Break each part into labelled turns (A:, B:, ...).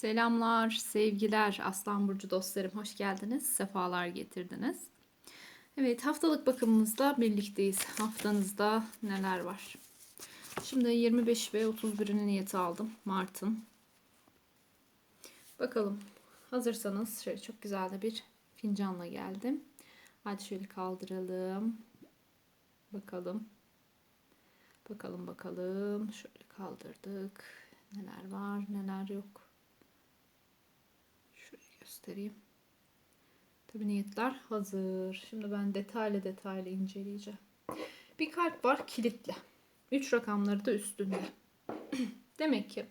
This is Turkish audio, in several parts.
A: Selamlar, sevgiler Aslan Burcu dostlarım. Hoş geldiniz, sefalar getirdiniz. Evet, haftalık bakımımızda birlikteyiz. Haftanızda neler var? Şimdi 25 ve 31'ini niyeti aldım Mart'ın. Bakalım. Hazırsanız şöyle çok güzel de bir fincanla geldim. Hadi şöyle kaldıralım. Bakalım. Bakalım bakalım. Şöyle kaldırdık. Neler var, neler yok. Göstereyim. Tabi niyetler hazır. Şimdi ben detaylı detaylı inceleyeceğim. Bir kalp var kilitli. Üç rakamları da üstünde. Demek ki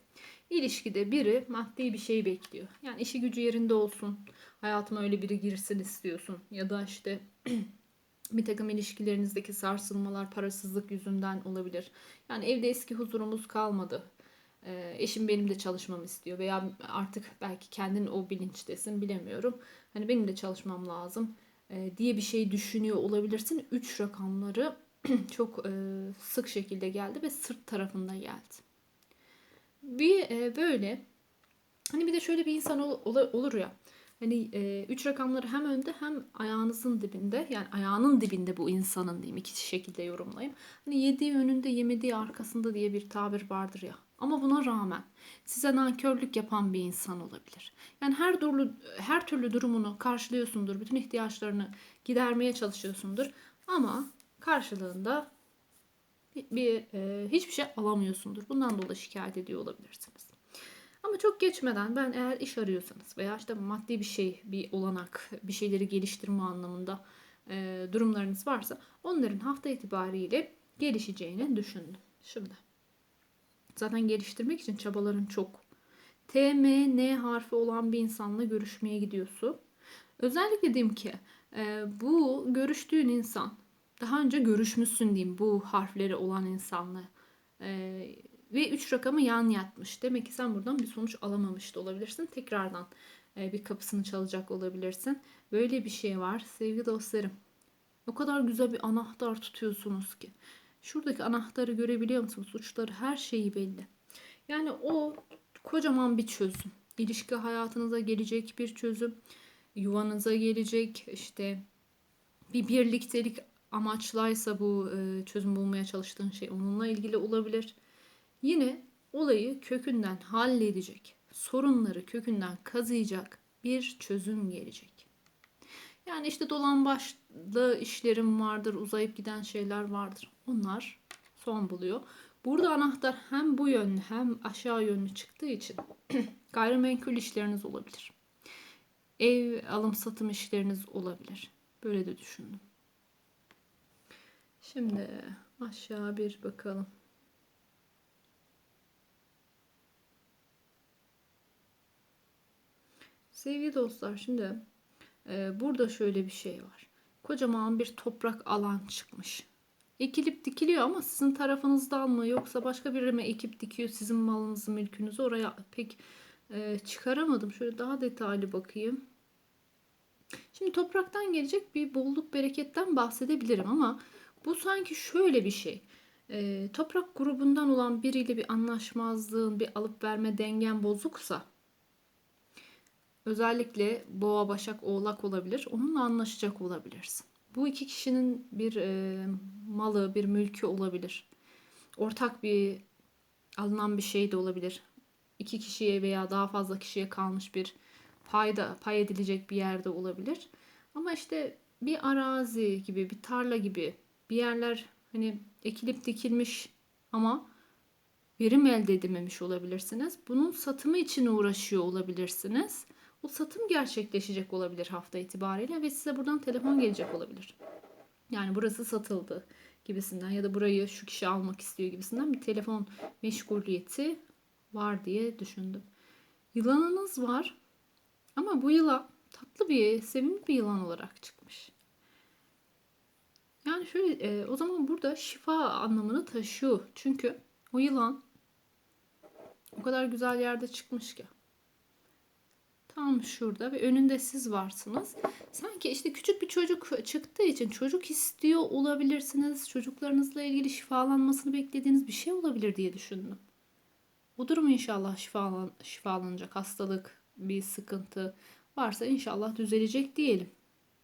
A: ilişkide biri maddi bir şey bekliyor. Yani işi gücü yerinde olsun. Hayatıma öyle biri girsin istiyorsun. Ya da işte bir takım ilişkilerinizdeki sarsılmalar parasızlık yüzünden olabilir. Yani evde eski huzurumuz kalmadı. Ee, eşim benim de çalışmamı istiyor veya artık belki kendin o bilinçtesin bilemiyorum. Hani benim de çalışmam lazım e, diye bir şey düşünüyor olabilirsin. Üç rakamları çok e, sık şekilde geldi ve sırt tarafında geldi. Bir e, böyle hani bir de şöyle bir insan ol, olur ya. Hani e, üç rakamları hem önde hem ayağınızın dibinde yani ayağının dibinde bu insanın diyeyim iki şekilde yorumlayayım. Hani yediği önünde yemediği arkasında diye bir tabir vardır ya. Ama buna rağmen size nankörlük yapan bir insan olabilir. Yani her türlü her türlü durumunu karşılıyorsundur, bütün ihtiyaçlarını gidermeye çalışıyorsundur ama karşılığında bir, e, hiçbir şey alamıyorsundur. Bundan dolayı şikayet ediyor olabilirsiniz. Ama çok geçmeden ben eğer iş arıyorsanız veya işte maddi bir şey, bir olanak, bir şeyleri geliştirme anlamında e, durumlarınız varsa onların hafta itibariyle gelişeceğini düşündüm. Şimdi Zaten geliştirmek için çabaların çok. T, M, N harfi olan bir insanla görüşmeye gidiyorsun. Özellikle diyeyim ki e, bu görüştüğün insan daha önce görüşmüşsün diyeyim bu harfleri olan insanla e, ve 3 rakamı yan yatmış. Demek ki sen buradan bir sonuç alamamış da olabilirsin. Tekrardan e, bir kapısını çalacak olabilirsin. Böyle bir şey var sevgili dostlarım. O kadar güzel bir anahtar tutuyorsunuz ki. Şuradaki anahtarı görebiliyor musunuz? Uçları her şeyi belli. Yani o kocaman bir çözüm. İlişki hayatınıza gelecek bir çözüm. Yuvanıza gelecek işte bir birliktelik amaçlaysa bu e, çözüm bulmaya çalıştığın şey onunla ilgili olabilir. Yine olayı kökünden halledecek, sorunları kökünden kazıyacak bir çözüm gelecek. Yani işte dolan başlı işlerim vardır, uzayıp giden şeyler vardır. Onlar son buluyor. Burada anahtar hem bu yönlü hem aşağı yönlü çıktığı için gayrimenkul işleriniz olabilir. Ev alım satım işleriniz olabilir. Böyle de düşündüm. Şimdi aşağı bir bakalım. Sevgili dostlar şimdi burada şöyle bir şey var. Kocaman bir toprak alan çıkmış. Ekilip dikiliyor ama sizin tarafınızdan mı yoksa başka biri mi ekip dikiyor sizin malınızı mülkünüzü oraya pek e, çıkaramadım. Şöyle daha detaylı bakayım. Şimdi topraktan gelecek bir bolluk bereketten bahsedebilirim ama bu sanki şöyle bir şey. E, toprak grubundan olan biriyle bir anlaşmazlığın, bir alıp verme dengen bozuksa özellikle boğa, başak, oğlak olabilir. Onunla anlaşacak olabilirsin. Bu iki kişinin bir e, malı, bir mülkü olabilir. Ortak bir alınan bir şey de olabilir. İki kişiye veya daha fazla kişiye kalmış bir payda pay edilecek bir yerde olabilir. Ama işte bir arazi gibi, bir tarla gibi bir yerler hani ekilip dikilmiş ama verim elde edememiş olabilirsiniz. Bunun satımı için uğraşıyor olabilirsiniz. O satım gerçekleşecek olabilir hafta itibariyle ve size buradan telefon gelecek olabilir. Yani burası satıldı gibisinden ya da burayı şu kişi almak istiyor gibisinden bir telefon meşguliyeti var diye düşündüm. Yılanınız var ama bu yılan tatlı bir, sevimli bir yılan olarak çıkmış. Yani şöyle e, o zaman burada şifa anlamını taşıyor. Çünkü o yılan o kadar güzel yerde çıkmış ki tam şurada ve önünde siz varsınız. Sanki işte küçük bir çocuk çıktığı için çocuk istiyor olabilirsiniz. Çocuklarınızla ilgili şifalanmasını beklediğiniz bir şey olabilir diye düşündüm. O durum inşallah şifalan, şifalanacak. Hastalık, bir sıkıntı varsa inşallah düzelecek diyelim.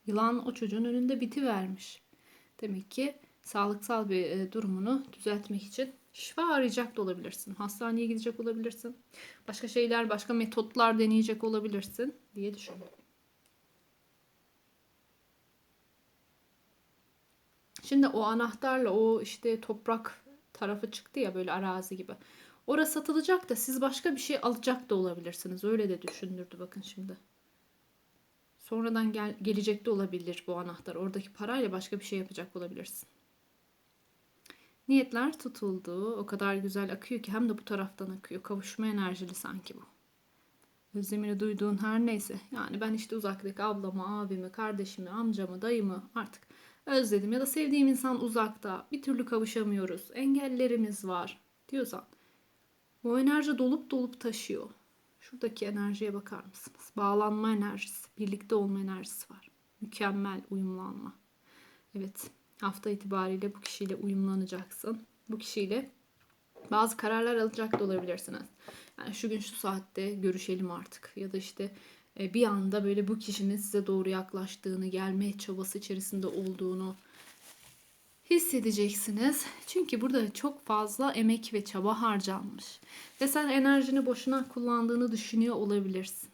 A: Yılan o çocuğun önünde biti vermiş. Demek ki sağlıksal bir e, durumunu düzeltmek için şifa arayacak da olabilirsin. Hastaneye gidecek olabilirsin. Başka şeyler, başka metotlar deneyecek olabilirsin diye düşündüm. Şimdi o anahtarla o işte toprak tarafı çıktı ya böyle arazi gibi. Orası satılacak da siz başka bir şey alacak da olabilirsiniz. Öyle de düşündürdü bakın şimdi. Sonradan gel gelecek de olabilir bu anahtar. Oradaki parayla başka bir şey yapacak olabilirsin. Niyetler tutuldu. O kadar güzel akıyor ki hem de bu taraftan akıyor. Kavuşma enerjili sanki bu. Özlemini duyduğun her neyse. Yani ben işte uzaktaki ablamı, abimi, kardeşimi, amcamı, dayımı artık özledim. Ya da sevdiğim insan uzakta. Bir türlü kavuşamıyoruz. Engellerimiz var diyorsan. Bu enerji dolup dolup taşıyor. Şuradaki enerjiye bakar mısınız? Bağlanma enerjisi, birlikte olma enerjisi var. Mükemmel uyumlanma. Evet, hafta itibariyle bu kişiyle uyumlanacaksın. Bu kişiyle bazı kararlar alacak da olabilirsiniz. Yani şu gün şu saatte görüşelim artık ya da işte e, bir anda böyle bu kişinin size doğru yaklaştığını, gelme çabası içerisinde olduğunu hissedeceksiniz. Çünkü burada çok fazla emek ve çaba harcanmış. Ve sen enerjini boşuna kullandığını düşünüyor olabilirsin.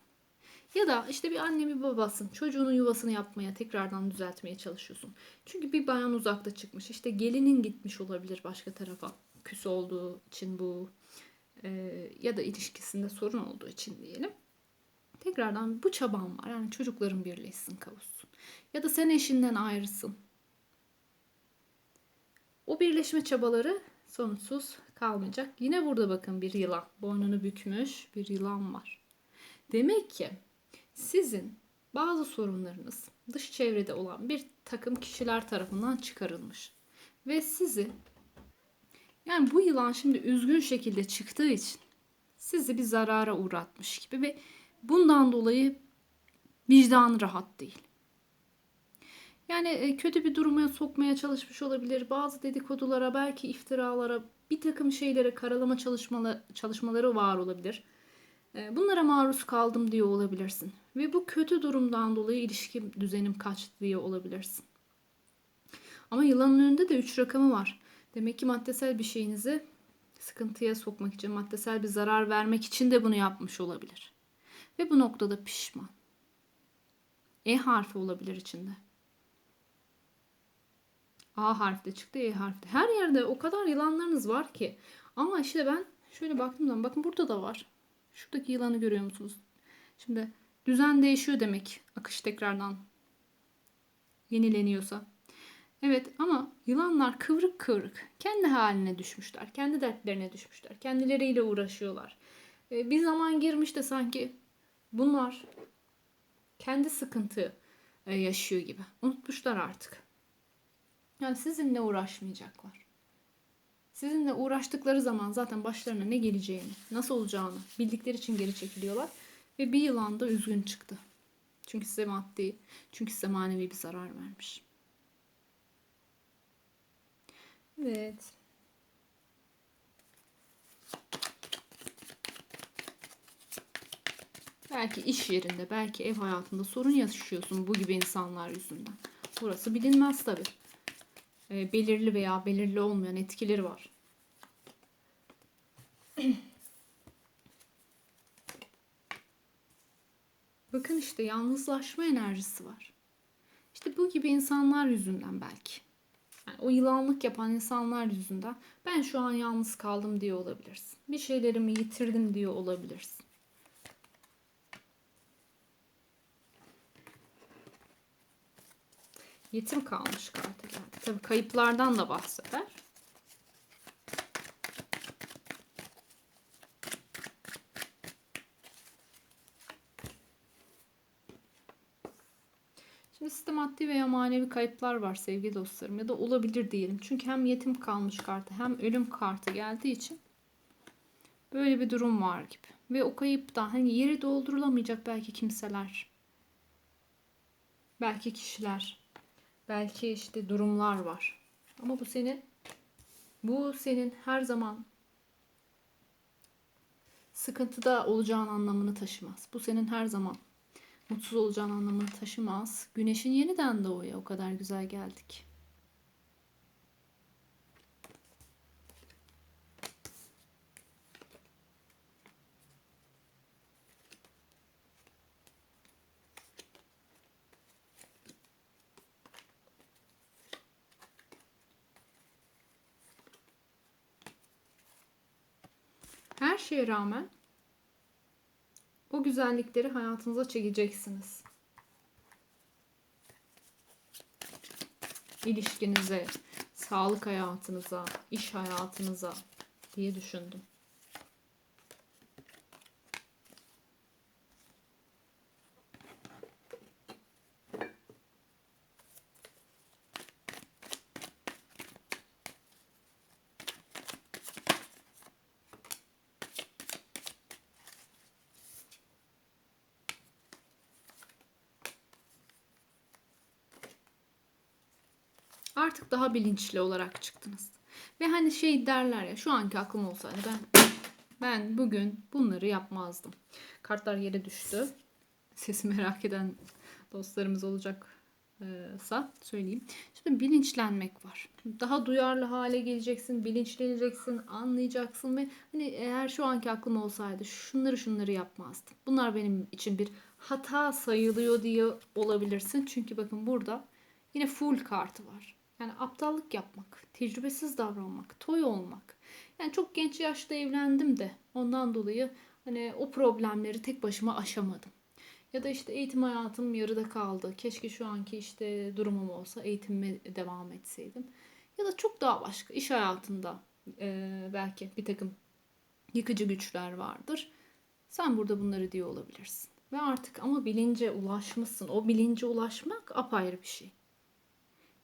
A: Ya da işte bir anne bir babasın. Çocuğunun yuvasını yapmaya, tekrardan düzeltmeye çalışıyorsun. Çünkü bir bayan uzakta çıkmış. İşte gelinin gitmiş olabilir başka tarafa. Küs olduğu için bu e, ya da ilişkisinde sorun olduğu için diyelim. Tekrardan bu çaban var. Yani çocukların birleşsin, kavuşsun. Ya da sen eşinden ayrısın. O birleşme çabaları sonuçsuz kalmayacak. Yine burada bakın bir yılan. Boynunu bükmüş bir yılan var. Demek ki sizin bazı sorunlarınız dış çevrede olan bir takım kişiler tarafından çıkarılmış. Ve sizi yani bu yılan şimdi üzgün şekilde çıktığı için sizi bir zarara uğratmış gibi ve bundan dolayı vicdan rahat değil. Yani e, kötü bir duruma sokmaya çalışmış olabilir. Bazı dedikodulara, belki iftiralara, bir takım şeylere karalama çalışmaları, çalışmaları var olabilir. E, bunlara maruz kaldım diye olabilirsin. Ve bu kötü durumdan dolayı ilişki düzenim kaçtı diye olabilirsin. Ama yılanın önünde de 3 rakamı var. Demek ki maddesel bir şeyinizi sıkıntıya sokmak için, maddesel bir zarar vermek için de bunu yapmış olabilir. Ve bu noktada pişman. E harfi olabilir içinde. A harfte çıktı, E harfte. Her yerde o kadar yılanlarınız var ki. Ama işte ben şöyle baktığım zaman bakın burada da var. Şuradaki yılanı görüyor musunuz? Şimdi düzen değişiyor demek. Akış tekrardan yenileniyorsa. Evet ama yılanlar kıvrık kıvrık. Kendi haline düşmüşler. Kendi dertlerine düşmüşler. Kendileriyle uğraşıyorlar. Ee, bir zaman girmiş de sanki bunlar kendi sıkıntı e, yaşıyor gibi. Unutmuşlar artık. Yani sizinle uğraşmayacaklar. Sizinle uğraştıkları zaman zaten başlarına ne geleceğini, nasıl olacağını bildikleri için geri çekiliyorlar. Ve bir yılan da üzgün çıktı. Çünkü size maddi, çünkü size manevi bir zarar vermiş. Evet. Belki iş yerinde, belki ev hayatında sorun yaşıyorsun bu gibi insanlar yüzünden. Burası bilinmez tabii. E, belirli veya belirli olmayan etkileri var. Bakın işte yalnızlaşma enerjisi var. İşte bu gibi insanlar yüzünden belki. Yani o yılanlık yapan insanlar yüzünden ben şu an yalnız kaldım diye olabilirsin. Bir şeylerimi yitirdim diye olabilirsin. Yetim kalmış kartı geldi. Tabii kayıplardan da bahseder. Sizde maddi veya manevi kayıplar var sevgili dostlarım ya da olabilir diyelim. Çünkü hem yetim kalmış kartı hem ölüm kartı geldiği için böyle bir durum var gibi. Ve o kayıptan hani yeri doldurulamayacak belki kimseler, belki kişiler, belki işte durumlar var. Ama bu senin bu senin her zaman sıkıntıda olacağın anlamını taşımaz. Bu senin her zaman mutsuz olacağın anlamını taşımaz. Güneşin yeniden doğuyor. O kadar güzel geldik. Her şeye rağmen o güzellikleri hayatınıza çekeceksiniz. İlişkinize, sağlık hayatınıza, iş hayatınıza diye düşündüm. Artık daha bilinçli olarak çıktınız. Ve hani şey derler ya şu anki aklım olsaydı ben ben bugün bunları yapmazdım. Kartlar yere düştü. Sesi merak eden dostlarımız olacaksa söyleyeyim. Şimdi bilinçlenmek var. Daha duyarlı hale geleceksin, bilinçleneceksin, anlayacaksın ve hani eğer şu anki aklım olsaydı şunları şunları yapmazdım. Bunlar benim için bir hata sayılıyor diye olabilirsin. Çünkü bakın burada yine full kartı var. Yani aptallık yapmak, tecrübesiz davranmak, toy olmak. Yani çok genç yaşta evlendim de ondan dolayı hani o problemleri tek başıma aşamadım. Ya da işte eğitim hayatım yarıda kaldı. Keşke şu anki işte durumum olsa eğitimime devam etseydim. Ya da çok daha başka iş hayatında e, belki bir takım yıkıcı güçler vardır. Sen burada bunları diyor olabilirsin. Ve artık ama bilince ulaşmışsın. O bilince ulaşmak apayrı bir şey.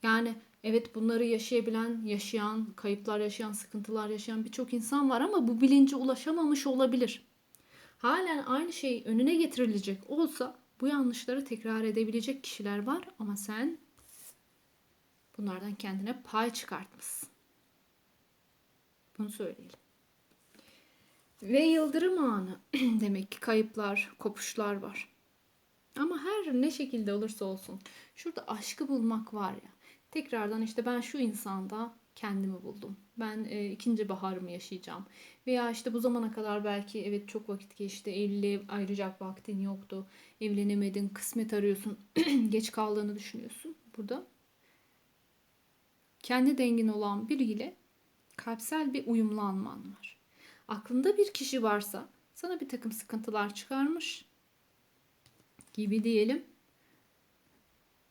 A: Yani evet bunları yaşayabilen, yaşayan, kayıplar yaşayan, sıkıntılar yaşayan birçok insan var ama bu bilince ulaşamamış olabilir. Halen aynı şey önüne getirilecek olsa bu yanlışları tekrar edebilecek kişiler var ama sen bunlardan kendine pay çıkartmışsın. Bunu söyleyelim. Ve yıldırım anı demek ki kayıplar, kopuşlar var. Ama her ne şekilde olursa olsun şurada aşkı bulmak var ya. Tekrardan işte ben şu insanda kendimi buldum. Ben e, ikinci baharımı yaşayacağım. Veya işte bu zamana kadar belki evet çok vakit geçti. Evliliğe ayıracak vaktin yoktu. Evlenemedin, kısmet arıyorsun. geç kaldığını düşünüyorsun. Burada kendi dengin olan biriyle kalpsel bir uyumlanman var. Aklında bir kişi varsa sana bir takım sıkıntılar çıkarmış gibi diyelim.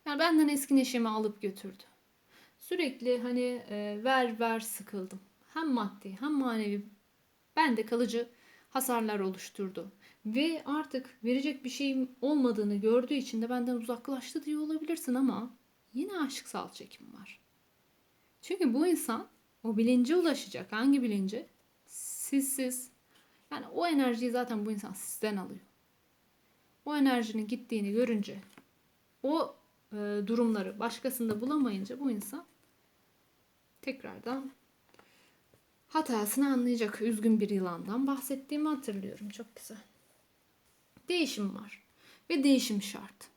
A: Yani benden eski neşemi alıp götürdü. Sürekli hani e, ver ver sıkıldım. Hem maddi hem manevi bende kalıcı hasarlar oluşturdu. Ve artık verecek bir şeyim olmadığını gördüğü için de benden uzaklaştı diye olabilirsin ama yine aşksal çekim var. Çünkü bu insan o bilince ulaşacak. Hangi bilince? Sizsiz. Yani o enerjiyi zaten bu insan sizden alıyor. O enerjinin gittiğini görünce o e, durumları başkasında bulamayınca bu insan tekrardan hatasını anlayacak. Üzgün bir yılandan bahsettiğimi hatırlıyorum. Çok güzel. Değişim var ve değişim şart.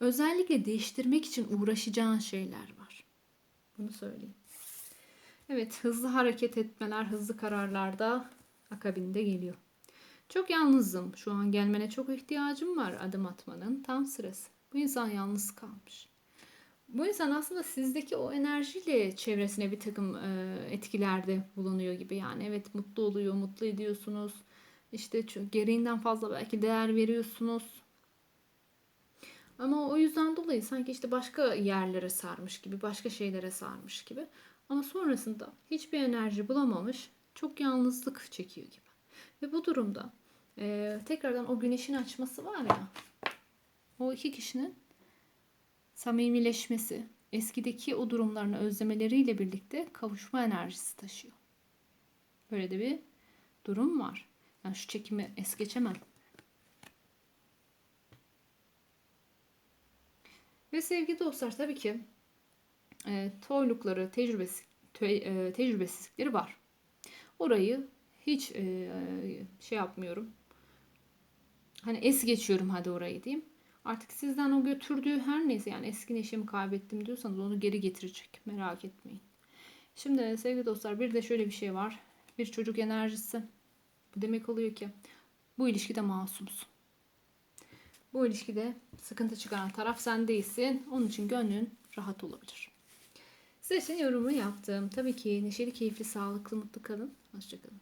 A: Özellikle değiştirmek için uğraşacağın şeyler var. Bunu söyleyeyim. Evet, hızlı hareket etmeler, hızlı kararlar da akabinde geliyor. Çok yalnızım. Şu an gelmene çok ihtiyacım var adım atmanın tam sırası. Bu insan yalnız kalmış. Bu insan aslında sizdeki o enerjiyle çevresine bir takım e, etkilerde bulunuyor gibi. Yani evet mutlu oluyor, mutlu ediyorsunuz. İşte gereğinden fazla belki değer veriyorsunuz. Ama o yüzden dolayı sanki işte başka yerlere sarmış gibi, başka şeylere sarmış gibi. Ama sonrasında hiçbir enerji bulamamış, çok yalnızlık çekiyor gibi. Ve bu durumda e, tekrardan o güneşin açması var ya, o iki kişinin samimileşmesi, eskideki o durumlarını özlemeleriyle birlikte kavuşma enerjisi taşıyor. Böyle de bir durum var. Yani şu çekimi es geçemem. Ve sevgili dostlar tabii ki e, toylukları, tecrübesi, te, e, tecrübesizlikleri var. Orayı hiç e, şey yapmıyorum. Hani es geçiyorum hadi orayı diyeyim. Artık sizden o götürdüğü her neyse yani eski neşemi kaybettim diyorsanız onu geri getirecek. Merak etmeyin. Şimdi sevgili dostlar bir de şöyle bir şey var. Bir çocuk enerjisi. Bu demek oluyor ki bu ilişkide masumsun. Bu ilişkide sıkıntı çıkaran taraf sen değilsin. Onun için gönlün rahat olabilir. Size için yorumu yaptım. Tabii ki neşeli, keyifli, sağlıklı, mutlu kalın. Hoşçakalın.